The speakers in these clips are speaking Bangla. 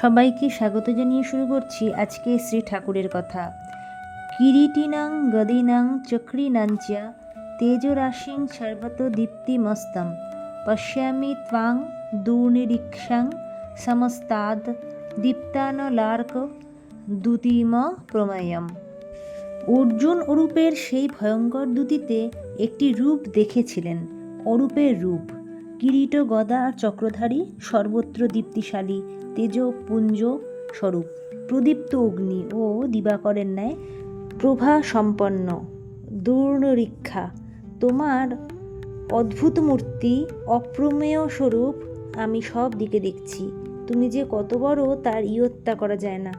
সবাইকে স্বাগত জানিয়ে শুরু করছি আজকে শ্রী ঠাকুরের কথা। কিরিটিনাং, গদিনাং, চক্রিনাঞ্চ, তেজরাশিং, সর্বত দীপ্তিমস্তম পশ্যামি ত্বাং, দুর্নিরীক্ষাং, সমস্তাদ, দীপ্তানলার্ক, দুতিম প্রমেয়ম। অর্জুন অরূপের সেই ভয়ঙ্কর দুতিতে একটি রূপ দেখেছিলেন, অরূপের রূপ। কিরীট গদা চক্রধারী সর্বত্র দীপ্তিশালী তেজপুঞ্জ স্বরূপ। প্রদীপ্ত অগ্নি ও দিবাকরের ন্যায় প্রভা সম্পন্ন দূর্ণরীক্ষা। তোমার অদ্ভুত মূর্তি, অপ্রমেয় স্বরূপ আমি সব দিকে দেখছি। তুমি যে কত বড় তার ইয়ত্তা করা যায় না।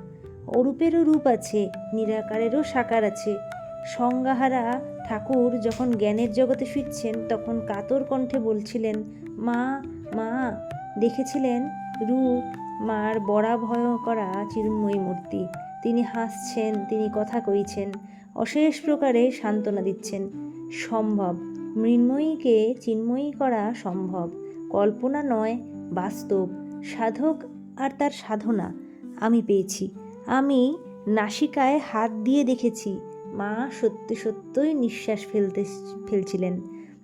অরূপেরও রূপ আছে, নিরাকারেরও সাকার আছে। সংজ্ঞাহারা ঠাকুর যখন জ্ঞানের জগতে ফিরছেন, তখন কাতর কণ্ঠে বলছিলেন, মা মা। দেখেছিলেন রূপ, মার বড়া ভয় করা চিন্ময়ী মূর্তি। তিনি হাসছেন, তিনি কথা কইছেন, অশেষ প্রকারে সান্ত্বনা দিচ্ছেন। সম্ভব, মৃন্ময়ীকে চিন্ময়ী করা সম্ভব। কল্পনা নয়, বাস্তব। সাধক আর তার সাধনা। আমি পেয়েছি। আমি নাসিকায় হাত দিয়ে দেখেছি। মা সত্যি সত্যই নিঃশ্বাস ফেলতে ফেলছিলেন।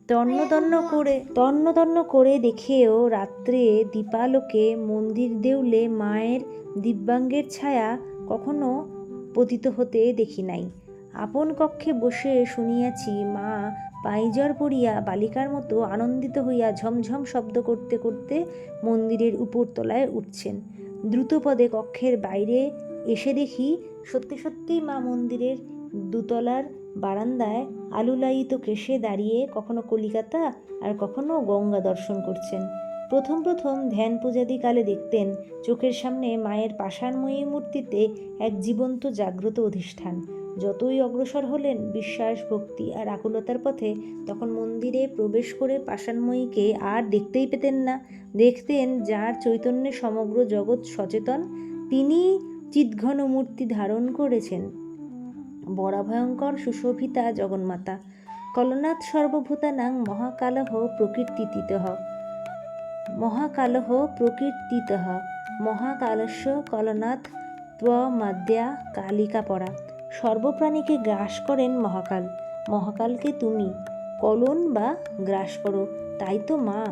তন্ন তন্ন করে তন্ন তন্ন করে দেখেও রাত্রে দীপালোকে মন্দির দেউলে মায়ের দিব্যাঙ্গের ছায়া কখনো পতিত হতে দেখি নাই। আপন কক্ষে বসে শুনিয়াছি মা পাইজর পড়িয়া বালিকার মতো আনন্দিত হইয়া ঝমঝম শব্দ করতে করতে মন্দিরের উপরতলায় উঠছেন। দ্রুতপদে কক্ষের বাইরে এসে দেখি সত্যি সত্যি মা মন্দিরের দুতলার বারান্দায় আলুলায়িত কেশে দাঁড়িয়ে কখনো কলিকাতা আর কখনো গঙ্গা দর্শন করছেন। প্রথম প্রথম ধ্যান পূজাদি কালে দেখতেন চোখের সামনে মায়ের পাষাণময়ী মূর্তিতে এক জীবন্ত জাগ্রত অধিষ্ঠান। যতই অগ্রসর হলেন, বিশ্বাস, ভক্তি আর আকুলতার পথে তখন মন্দিরে প্রবেশ করে পাষাণময়ীকে আর দেখতেই পেতেন না। দেখতেন যার চৈতন্যে সমগ্র জগৎ সচেতন তিনি চিৎঘন মূর্তি ধারণ করেছেন। বড়া ভয়ঙ্কর সুশোভিতা জগন্মাতা। কলনাথ সর্বভূতানাং মহাকালহ প্রকীর্তিতঃ মহাকালহ প্রকীর্তিতঃ মহাকালস্য কলনাথ ত্বমাদ্যা কালিকা পরা সর্বপ্রাণীকে গ্রাস করেন মহাকাল। মহাকালকে তুমি কলন বা গ্রাস করো। তাই তো মা,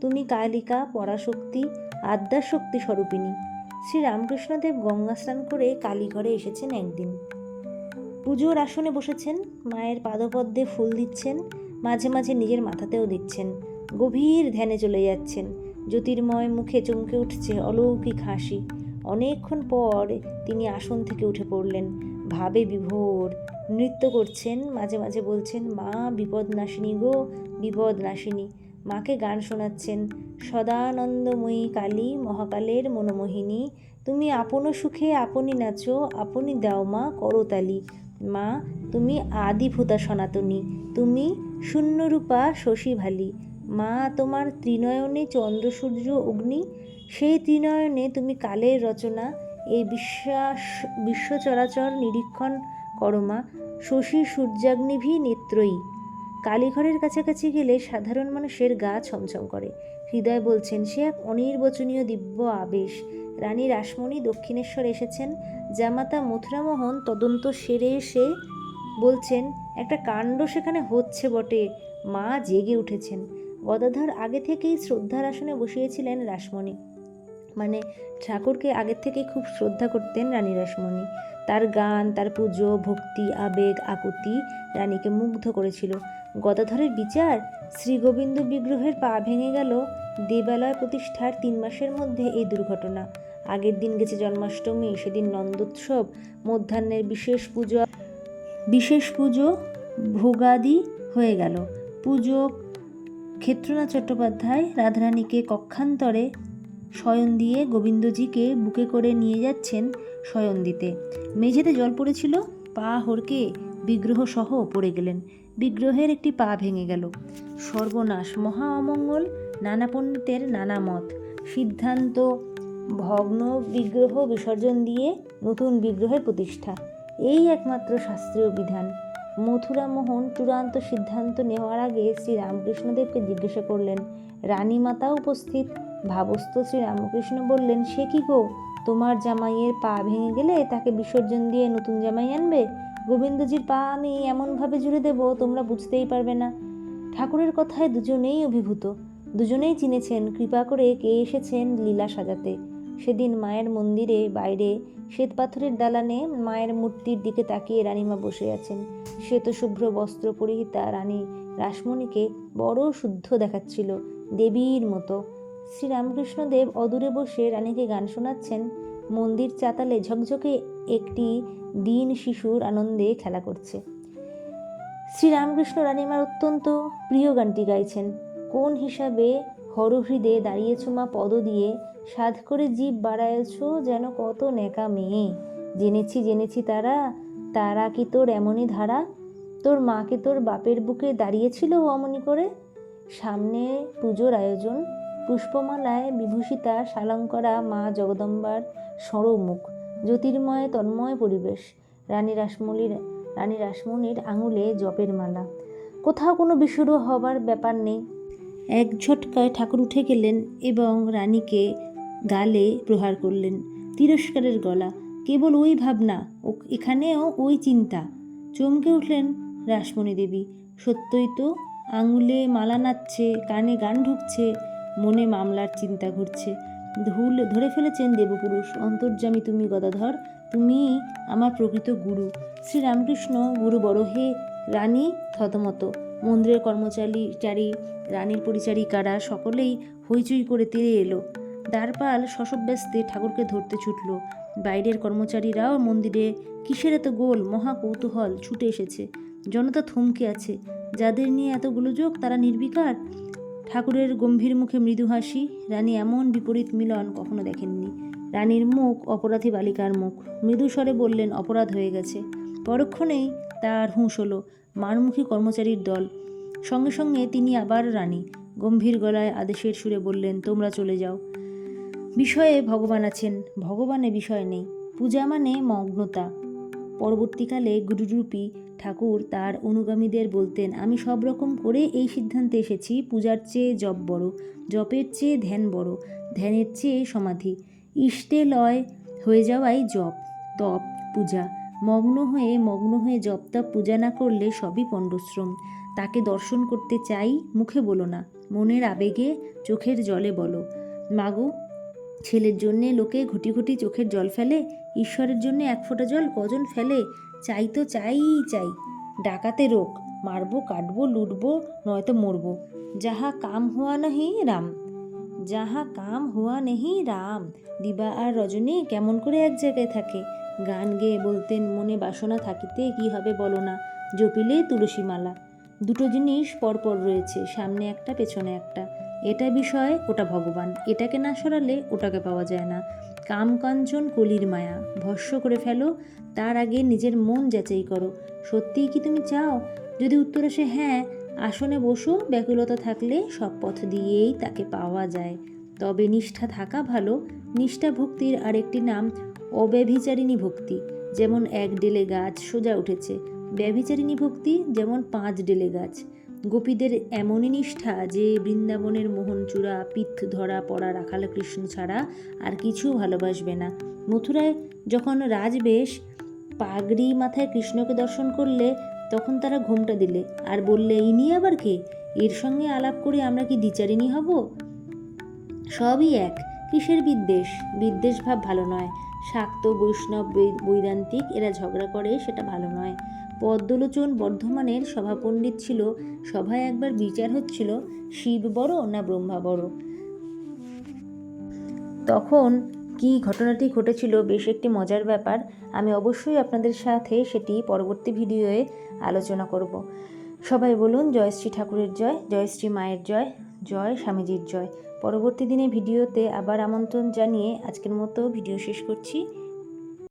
তুমি কালিকা পরাশক্তি আদ্যাশক্তি স্বরূপিণী। শ্রী রামকৃষ্ণদেব গঙ্গা স্নান করে কালীঘরে এসেছেন একদিন। পুজোর আসনে বসেছেন, মায়ের পাদপদ্মে ফুল দিচ্ছেন, মাঝে মাঝে নিজের মাথাতেও দিচ্ছেন গভীর ধ্যানে চলে যাচ্ছেন, জ্যোতির্ময় মুখে চমকে উঠছে অলৌকিক হাসি। অনেকক্ষণ পর তিনি আসন থেকে উঠে পড়লেন, ভাবে বিভোর। নৃত্য করছেন, মাঝে মাঝে বলছেন, মা, বিপদ নাশিনী গো, বিপদ নাশিনী। মাকে গান শোনাচ্ছেন, সদানন্দময়ী কালী, মহাকালের মনোমোহিনী, তুমি আপন সুখে আপনি নাচো, আপনি দাও মা করতালি। মা, তুমি আদিভূতা সনাতনী, তুমি শূন্যরূপা শশীভালি। মা, তোমার ত্রিনয়নে চন্দ্র, সূর্য, অগ্নি, সেই ত্রিনয়নে তুমি কালের রচনা, এই বিশ্বাস বিশ্ব চরাচর নিরীক্ষণ করো মা, শশী সূর্যাগ্নিভি নেত্রয়ী। কালীঘরের কাছাকাছি গেলে সাধারণ মানুষের গা ছমছম করে। হৃদয় বলছেন, সে এক অনির্বচনীয় দিব্য আবেশ। রানী রাসমণি দক্ষিণেশ্বর এসেছেন জামাতা মথুরামোহন তদন্ত সেরে এসে বলছেন, একটা কাণ্ড সেখানে হচ্ছে বটে। মা জেগে উঠেছেন। গদাধর আগে থেকেই শ্রদ্ধার আসনে বসিয়েছিলেন রাসমণি। মানে ঠাকুরকে আগের থেকেই খুব শ্রদ্ধা করতেন রানী রাসমণি। তার গান, তার পুজো, ভক্তি, আবেগ, আকুতি রানীকে মুগ্ধ করেছিল। গদাধরের বিচার, শ্রীগোবিন্দ বিগ্রহের পা ভেঙে গেল। দেবালয় প্রতিষ্ঠার তিন মাসের মধ্যে এই দুর্ঘটনা। আগের দিন গেছে জন্মাষ্টমী, সেদিন নন্দোৎসব, মধ্যাহ্নের বিশেষ পুজো বিশেষ পুজো ভোগাদি হয়ে গেল। পুজো ক্ষেত্রনাথ চট্টোপাধ্যায় রাধারানীকে কক্ষান্তরে শয়ন দিয়ে গোবিন্দজিকে বুকে করে নিয়ে যাচ্ছেন শয়ন দিতে। মেঝেতে জল পড়েছিল, পা হড়কে বিগ্রহ সহ পড়ে গেলেন। বিগ্রহের একটি পা ভেঙে গেল। সর্বনাশ, মহা অমঙ্গল, নানা পণ্ডিতের নানা মত। সিদ্ধান্ত ভগ্ন বিগ্রহ বিসর্জন দিয়ে নতুন বিগ্রহের প্রতিষ্ঠা। এই একমাত্র শাস্ত্রীয় বিধান। মথুরা মোহন চূড়ান্ত সিদ্ধান্ত নেওয়ার আগে শ্রী রামকৃষ্ণদেবকে জিজ্ঞাসা করলেন, রানী মাতা উপস্থিত? ভাবস্থ শ্রী রামকৃষ্ণ বললেন, সে কি গো? তোমার জামাইয়ের পা ভেঙে গেলে তাকে বিসর্জন দিয়ে নতুন জামাই আনবে? গোবিন্দজির পা আমি এমনভাবে জুড়ে দেব, তোমরা বুঝতেই পারবে না। ঠাকুরের কথায় দুজনেই অভিভূত। দুজনেই চিনেছেন, কৃপা করে কে এসেছেন লীলা সাজাতে। সেদিন মায়ের মন্দিরে বাইরে শ্বেত পাথরের দালানে মায়ের মূর্তির দিকে তাকিয়ে রানীমা বসে আছেন। শ্বেত শুভ্র বস্ত্র পরিহিতা রানী রাসমণিকে বড় শুদ্ধ দেখাচ্ছিল, দেবীর মতো। শ্রীরামকৃষ্ণদেব অদূরে বসে রানীকে গান শোনাচ্ছেন। মন্দির চাতালে ঝকঝকে একটি দিন শিশুর আনন্দে খেলা করছে। শ্রীরামকৃষ্ণ রানীমার অত্যন্ত প্রিয় গানটি গাইছেন। কোন হিসাবে হরহৃদে দাঁড়িয়েছ মা পদ দিয়ে। সাধ করে জীব বাড়ায়েছ যেন কত নেকা মেয়ে জেনেছি জেনেছি তারা তারা কি তোর এমনই ধারা? তোর মাকে তোর বাপের বুকে দাঁড়িয়েছিল অমনি করে? সামনে পুজোর আয়োজন, পুষ্পমালায় বিভূষিতা শালঙ্করা মা জগদম্বার, সরমুখ, জ্যোতির্ময়, তন্ময় পরিবেশ, রানী রাসমণির রানী রাসমণির আঙুলে জপের মালা। কোথাও কোনো বিশুরু হবার ব্যাপার নেই। এক ঝটকায় ঠাকুর উঠে গেলেন এবং রানীকে গালে প্রহার করলেন। তিরস্কারের গলা, কেবল ওই ভাবনা, ও এখানেও ওই চিন্তা। চমকে উঠলেন রাসমণি দেবী। সত্যই তো, আঙুলে মালা নাচছে, কানে গান ঢুকছে, মনে মামলার চিন্তা ঘুরছে। ধুল ধরে ফেলেছেন দেবপুরুষ, অন্তর্যামী তুমি গদাধর, তুমি আমার প্রকৃত গুরু। শ্রীরামকৃষ্ণ গুরু বড় হে রানী থতমত। মন্দিরের কর্মচারী চারী রানীর পরিচারিকারা সকলেই হইচই করে তেড়ে এলো। দ্বারপাল শশব্যস্তে ঠাকুরকে ধরতে ছুটল। বাইরের কর্মচারীরাও মন্দিরে কিসের এত গোল, মহা কৌতূহল ছুটে এসেছে। জনতা থমকে আছে। যাদের নিয়ে এতগুলো যোগ তারা নির্বিকার। ঠাকুরের গম্ভীর মুখে মৃদু হাসি। রানী এমন বিপরীত মিলন কখনো দেখেননি। রানীর মুখ অপরাধী বালিকার মুখ। মৃদু স্বরে বললেন, অপরাধ হয়ে গেছে। পরক্ষণেই তার হুঁশ হলো। মারমুখী কর্মচারীর দল। সঙ্গে সঙ্গে তিনি আবার রানী, গম্ভীর গলায় আদেশের সুরে বললেন, তোমরা চলে যাও। বিষয়ে ভগবান আছেন, ভগবানে বিষয় নেই। পূজা মানে মগ্নতা। পরবর্তীকালে গুরুরূপী ঠাকুর তার অনুগামীদের বলতেন, আমি সব রকম করে এই সিদ্ধান্তে এসেছি, পূজার চেয়ে জপ বড়, জপের চেয়ে ধ্যান বড়, ধ্যানের চেয়ে সমাধি। ইষ্টে লয় হয়ে যাওয়াই জপ, তপ, পূজা। মগ্ন হয়ে মগ্ন হয়ে জপ তপ পূজা না করলে সবই পণ্ডশ্রম। তাকে দর্শন করতে চাই, মুখে বলো না, মনের আবেগে চোখের জলে বলো। মাগো, ছেলের জন্যে লোকে ঘটি ঘটি চোখের জল ফেলে, ঈশ্বরের জন্য এক ফোঁটা জল কজন ফেলে? চাই তো চাই চাই। ডাকাতে রোক মারবো, কাটবো, লুটবো, নয়তো মরবো। যাহা কাম হওয়া নাহি রাম, যাহা কাম হওয়া নেহি রাম। দিবা আর রজনী কেমন করে এক জায়গায় থাকে? গান গেয়ে বলতেন, মনে বাসনা থাকিতে কি হবে বলো না, জপিলে তুলসী মালা। দুটো জিনিস পরপর রয়েছে, সামনে একটা, পেছনে একটা। এটা বিষয়, ওটা ভগবান। এটাকে না সরালে ওটাকে পাওয়া যায় না। কাম কাঞ্চন কলির মায়া, ভস্য করে ফেলো, তার আগে নিজের মন যাচাই করো। সত্যিই কি তুমি চাও? যদি উত্তর আসে হ্যাঁ আসনে বসো, ব্যাকুলতা থাকলে সব পথ দিয়েই তাকে পাওয়া যায়। তবে নিষ্ঠা থাকা ভালো। নিষ্ঠা ভক্তির আরেকটি নাম অব্যভিচারিণী ভক্তি, যেমন এক ডেলে গাছ সোজা উঠেছে। ব্যভিচারিণী ভক্তি, যেমন পাঁচ ডেলে গাছ। গোপীদের এমনই নিষ্ঠা যে বৃন্দাবনের মোহনচূড়া পিঠ ধরা পড়া রাখাল কৃষ্ণ ছাড়া আর কিছু ভালোবাসবে না। মথুরায় যখন রাজবেশ পাগড়ি মাথায় কৃষ্ণকে দর্শন করলে, তখন তারা ঘোমটা দিলে আর বললে ইনি আবার কে? এর সঙ্গে আলাপ করে আমরা কি দ্বিচারিণী হব? সবই এক, কিসের বিদ্বেষ? বিদ্বেষ ভাব ভালো নয়। শাক্ত বৈষ্ণব বৈদান্তিক, এরা ঝগড়া করে, সেটা ভালো নয়। পদ্মলোচন বর্ধমানের সভাপণ্ডিত ছিল, সভায় একবার বিচার হচ্ছিল, শিব বড় না ব্রহ্মা বড়? তখন কি ঘটনাটি ঘটেছিল বেশ একটি মজার ব্যাপার, আমি অবশ্যই আপনাদের সাথে সেটি পরবর্তী ভিডিওয়ে আলোচনা করব। সবাই বলুন জয় শ্রী ঠাকুরের জয় জয় শ্রী মায়ের জয় জয় স্বামীজির জয়। পরবর্তী দিনে ভিডিওতে আবার আমন্ত্রণ জানিয়ে আজকের মতো ভিডিও শেষ করছি।